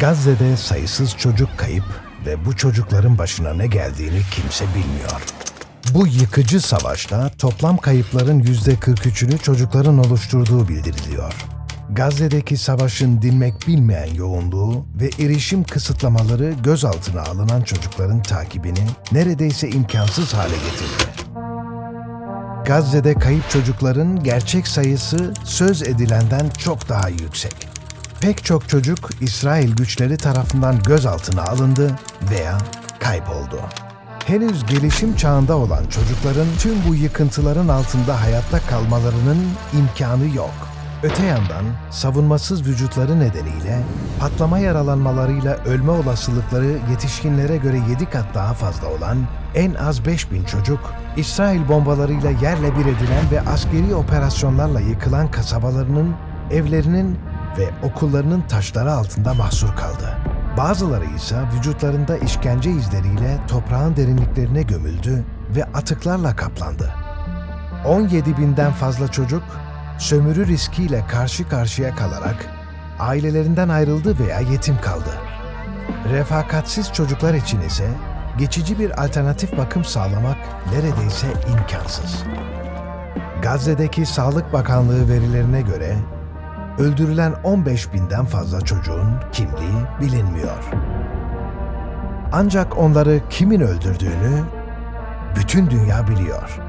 Gazze'de sayısız çocuk kayıp ve bu çocukların başına ne geldiğini kimse bilmiyor. Bu yıkıcı savaşta toplam kayıpların %43'ünü çocukların oluşturduğu bildiriliyor. Gazze'deki savaşın dinmek bilmeyen yoğunluğu ve erişim kısıtlamaları gözaltına alınan çocukların takibini neredeyse imkansız hale getirdi. Gazze'de kayıp çocukların gerçek sayısı söz edilenden çok daha yüksek. Pek çok çocuk İsrail güçleri tarafından gözaltına alındı veya kayboldu. Henüz gelişim çağında olan çocukların tüm bu yıkıntıların altında hayatta kalmalarının imkanı yok. Öte yandan savunmasız vücutları nedeniyle patlama yaralanmalarıyla ölme olasılıkları yetişkinlere göre 7 kat daha fazla olan en az 5000 çocuk, İsrail bombalarıyla yerle bir edilen ve askeri operasyonlarla yıkılan kasabalarının, evlerinin ve okullarının taşları altında mahsur kaldı. Bazıları ise vücutlarında işkence izleriyle toprağın derinliklerine gömüldü ve atıklarla kaplandı. 17 binden fazla çocuk sömürü riskiyle karşı karşıya kalarak ailelerinden ayrıldı veya yetim kaldı. Refakatsiz çocuklar için ise geçici bir alternatif bakım sağlamak neredeyse imkansız. Gazze'deki Sağlık Bakanlığı verilerine göre öldürülen 15 binden fazla çocuğun kimliği bilinmiyor. Ancak onları kimin öldürdüğünü bütün dünya biliyor.